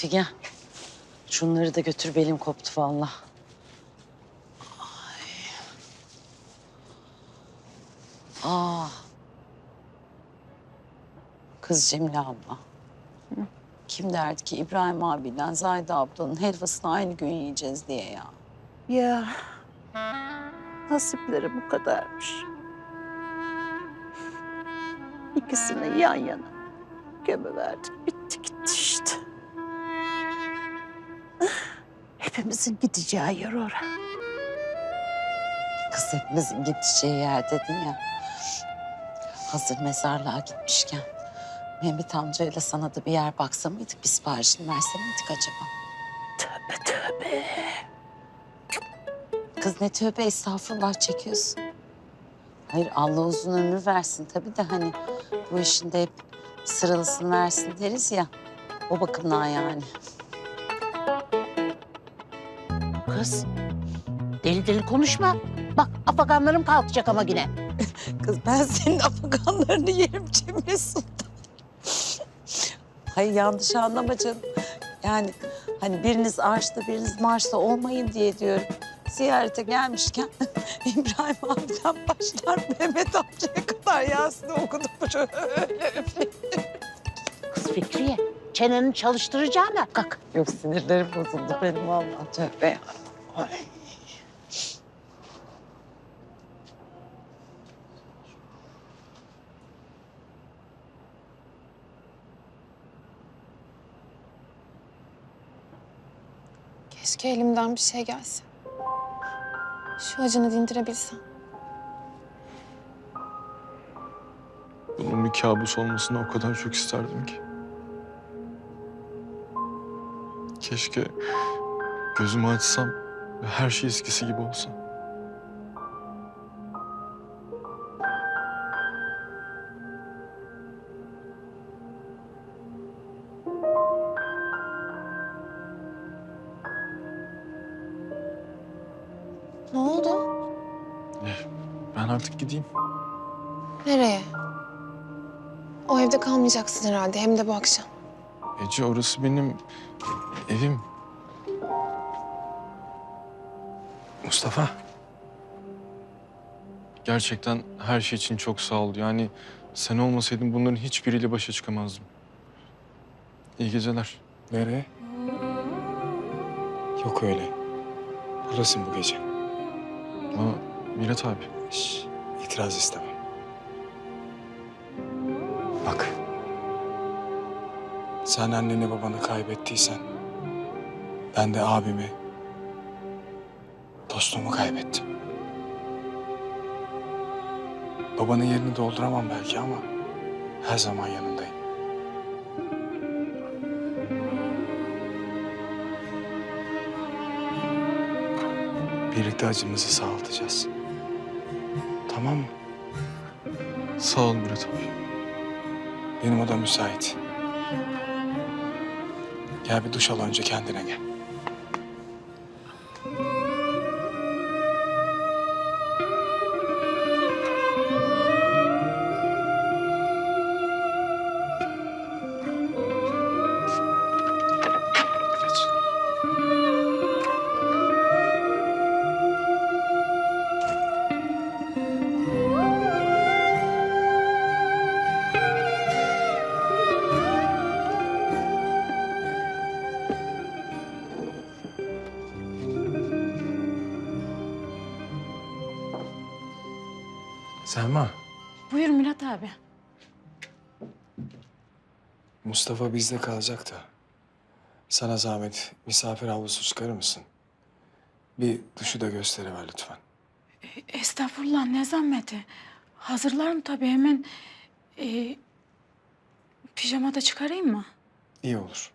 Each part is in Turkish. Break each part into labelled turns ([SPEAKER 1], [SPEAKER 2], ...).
[SPEAKER 1] Figen. Şunları da götür belim koptu vallahi. Ay. Aa. Kız Cemile abla. Kim derdi ki İbrahim abiyle Zahide ablanın helvasını aynı gün yiyeceğiz diye ya.
[SPEAKER 2] Ya nasipleri bu kadarmış. İkisini yan yana gömüverdik. Bitti gitti Hepimizin gideceği yer orası.
[SPEAKER 1] Kız hepimizin gideceği yer dedin ya. Hazır mezarlığa gitmişken Mehmet amcayla sana da bir yer baksa mıydık? Bir siparişini verse miydik acaba?
[SPEAKER 2] Tövbe tövbe.
[SPEAKER 1] Kız ne tövbe estağfurullah çekiyorsun. Hayır Allah uzun ömür versin tabii de hani bu işin de hep sıralısını versin deriz ya. O bakımdan yani.
[SPEAKER 2] Kız deli deli konuşma. Bak afaganlarım kalkacak ama yine.
[SPEAKER 1] Kız ben senin afaganlarını yerim Cemile Sultan. Hayır yanlış anlama canım. Yani hani biriniz arşta biriniz marşta olmayın diye diyorum. Ziyarete gelmişken İbrahim abiden başlar Mehmet amcaya kadar Yasin okudum şöyle.
[SPEAKER 2] Kız Fikriye çeneni çalıştıracağına kalk.
[SPEAKER 1] Yok sinirlerim bozuldu benim vallahi tövbe ya.
[SPEAKER 3] Keşke elimden bir şey gelse. Şu acını dindirebilsem.
[SPEAKER 4] Bunun bir kabus olmasını o kadar çok isterdim ki. Keşke gözümü açsam ve her şey eskisi gibi olsa. Artık gideyim.
[SPEAKER 3] Nereye? O evde kalmayacaksın herhalde hem de bu akşam.
[SPEAKER 4] Ece orası benim evim. Mustafa. Gerçekten her şey için çok sağ ol. Yani sen olmasaydın bunların hiçbiriyle başa çıkamazdım. İyi geceler.
[SPEAKER 5] Nereye? Yok öyle. Buradasın bu gece.
[SPEAKER 4] Ama Mirat abi.
[SPEAKER 5] Şş, itiraz istemem. Bak. Sen anneni babanı kaybettiysen... ...ben de abimi, dostumu kaybettim. Babanın yerini dolduramam belki ama... ...her zaman yanındayım. Birlikte acımızı sağaltacağız. Tamam mı?
[SPEAKER 4] Sağ ol Mirat abi.
[SPEAKER 5] Benim oda müsait. Gel bir duş al önce kendine gel. Selma,
[SPEAKER 6] Buyur Murat abi.
[SPEAKER 5] Mustafa bizde kalacak da. Sana zahmet misafir havlusu çıkarır mısın? Bir duşu da gösteriver lütfen.
[SPEAKER 6] Estağfurullah ne zahmeti. Hazırlarım tabii hemen. Ee, pijama da çıkarayım mı?
[SPEAKER 5] İyi olur.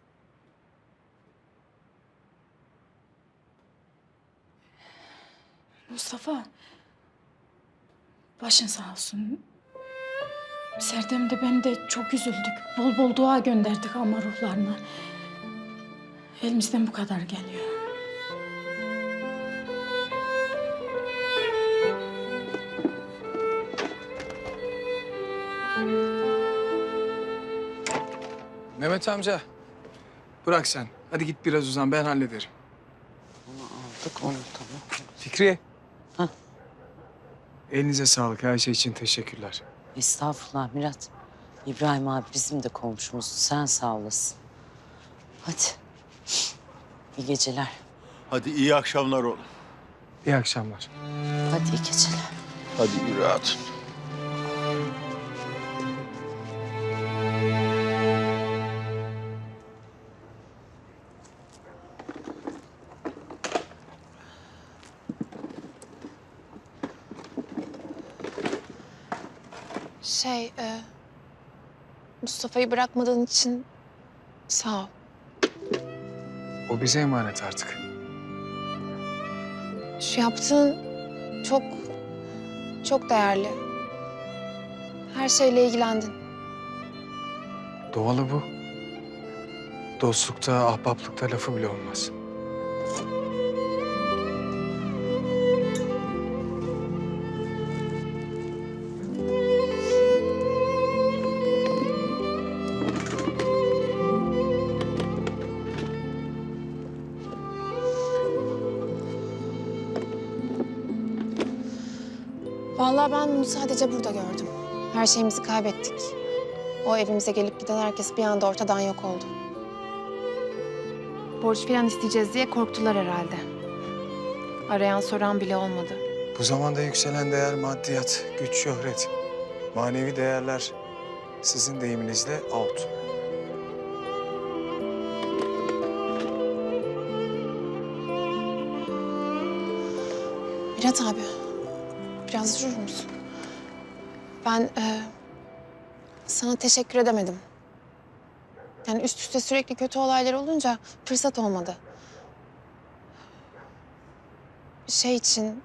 [SPEAKER 6] Mustafa. Başın sağ olsun. Serdem de ben de çok üzüldük. Bol bol dua gönderdik ama ruhlarına. Elimizden bu kadar geliyor.
[SPEAKER 5] Mehmet amca, Bırak sen. Hadi git biraz uzan ben hallederim.
[SPEAKER 1] Onu aldık onu tamam.
[SPEAKER 5] Fikri. Elinize sağlık. Her şey için teşekkürler.
[SPEAKER 1] Estağfurullah Mirat. İbrahim abi bizim de komşumuz. Sen sağ olasın. Hadi. İyi geceler.
[SPEAKER 7] Hadi iyi akşamlar oğlum.
[SPEAKER 5] İyi akşamlar.
[SPEAKER 1] Hadi iyi geceler.
[SPEAKER 7] Hadi iyi rahat.
[SPEAKER 3] Şey, e, Mustafa'yı bırakmadığın için sağ ol.
[SPEAKER 5] O bize emanet artık.
[SPEAKER 3] Şu yaptığın çok, çok değerli. Her şeyle ilgilendin.
[SPEAKER 5] Doğalı bu. Dostlukta, ahbaplıkta lafı bile olmaz.
[SPEAKER 3] Vallahi ben bunu sadece burada gördüm. Her şeyimizi kaybettik. O evimize gelip giden herkes bir anda ortadan yok oldu. Borç falan isteyeceğiz diye korktular herhalde. Arayan soran bile olmadı.
[SPEAKER 5] Bu zamanda yükselen değer maddiyat, güç, şöhret. Manevi değerler sizin deyiminizle out.
[SPEAKER 3] Mirat abi, durur musun? Ben e, sana teşekkür edemedim. Yani üst üste sürekli kötü olaylar olunca fırsat olmadı. Şey için...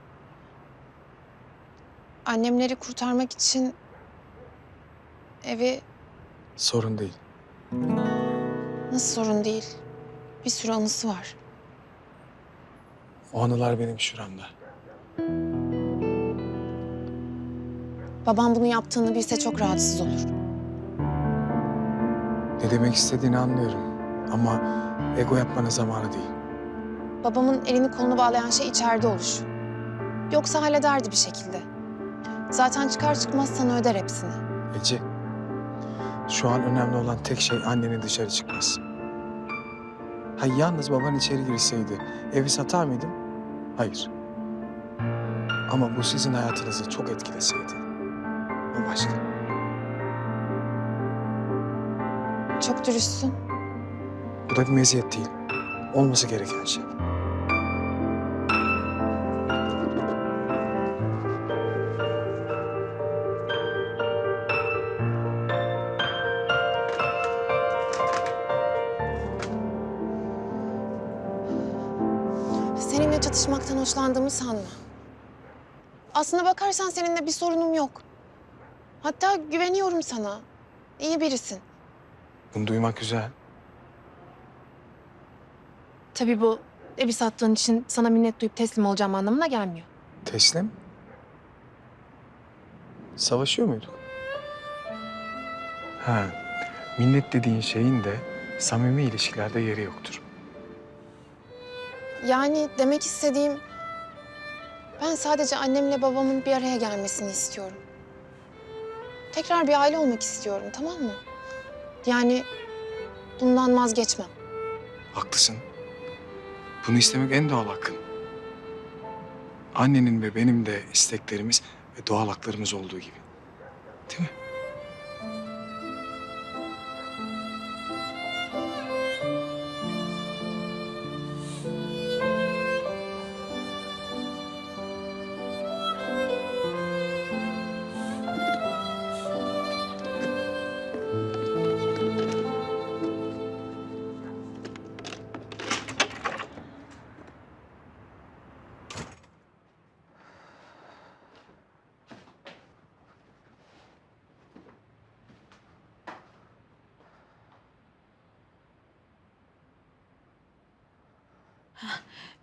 [SPEAKER 3] Annemleri kurtarmak için evi
[SPEAKER 5] Sorun değil.
[SPEAKER 3] nasıl sorun değil. Bir sürü anısı var.
[SPEAKER 5] O anılar benim şuramda.
[SPEAKER 3] Babam bunu yaptığını bilse çok rahatsız olur.
[SPEAKER 5] Ne demek istediğini anlıyorum. Ama ego yapmanın zamanı değil.
[SPEAKER 3] Babamın elini kolunu bağlayan şey içeride oluş. Yoksa hallederdi bir şekilde. Zaten çıkar çıkmaz sana öder hepsini.
[SPEAKER 5] Ece, şu an önemli olan tek şey annenin dışarı çıkması. Ha yalnız baban içeri girseydi evi satar mıydın? Hayır. Ama bu sizin hayatınızı çok etkileseydi. O başka.
[SPEAKER 3] Çok dürüstsün.
[SPEAKER 5] Bu da bir meziyet değil. Olması gereken şey.
[SPEAKER 3] Seninle çatışmaktan hoşlandığımı sanma. Aslına bakarsan seninle bir sorunum yok. Hatta güveniyorum sana. İyi birisin.
[SPEAKER 5] Bunu duymak güzel.
[SPEAKER 3] Tabii bu evi sattığın için sana minnet duyup teslim olacağım anlamına gelmiyor.
[SPEAKER 5] Teslim. Savaşıyor muyduk? Ha, minnet dediğin şeyin de samimi ilişkilerde yeri yoktur.
[SPEAKER 3] Yani demek istediğim... Ben sadece annemle babamın bir araya gelmesini istiyorum. Tekrar bir aile olmak istiyorum, tamam mı? Yani bundan vazgeçmem.
[SPEAKER 5] Haklısın. Bunu istemek en doğal hakkın. Annenin ve benim de isteklerimiz ve doğal haklarımız olduğu gibi. Değil mi?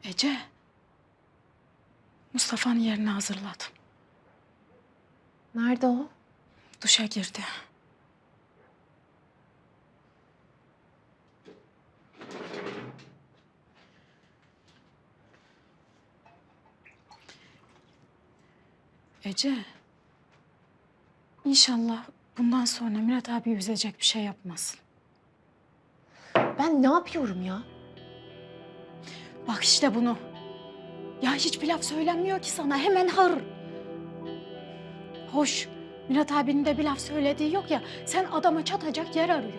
[SPEAKER 6] Ece. Mustafa'nın yerini hazırladım.
[SPEAKER 3] Nerede o?
[SPEAKER 6] Duşa girdi. Ece. İnşallah bundan sonra Murat abi üzecek bir şey yapmasın.
[SPEAKER 3] Ben ne yapıyorum ya?
[SPEAKER 6] Bak işte bunu. Ya hiçbir laf söylenmiyor ki sana. Hemen hır. Hoş. Murat abinin de bir laf söylediği yok ya. Sen adama çatacak yer arıyor.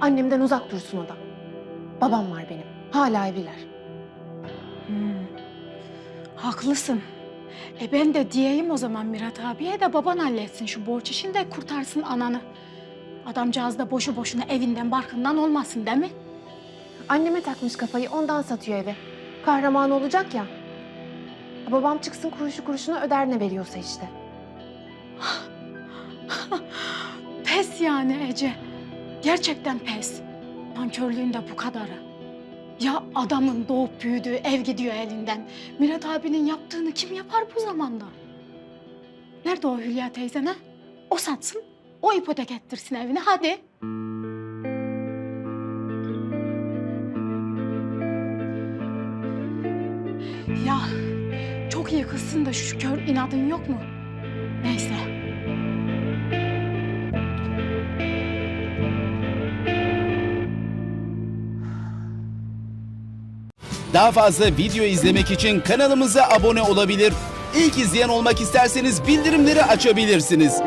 [SPEAKER 3] Annemden uzak dursun o da. Babam var benim. Hala evliler.
[SPEAKER 6] Hmm. Haklısın. E ben de diyeyim o zaman Mirat abiye de baban halletsin şu borç işini de kurtarsın ananı. Adamcağız da boşu boşuna evinden barkından olmasın değil mi?
[SPEAKER 3] Anneme takmış kafayı ondan satıyor evi. Kahraman olacak ya. Babam çıksın kuruşu kuruşuna öder ne veriyorsa işte.
[SPEAKER 6] Pes yani Ece. Gerçekten pes. Nankörlüğün de bu kadarı. Ya adamın doğup büyüdüğü ev gidiyor elinden. Mirat abinin yaptığını kim yapar bu zamanda? Nerede o Hülya teyzen ha? O satsın, o ipotek ettirsin evini hadi. Da şu kör inadın yok mu? Neyse.
[SPEAKER 8] Daha fazla video izlemek için kanalımıza abone olabilir. İlk izleyen olmak isterseniz bildirimleri açabilirsiniz.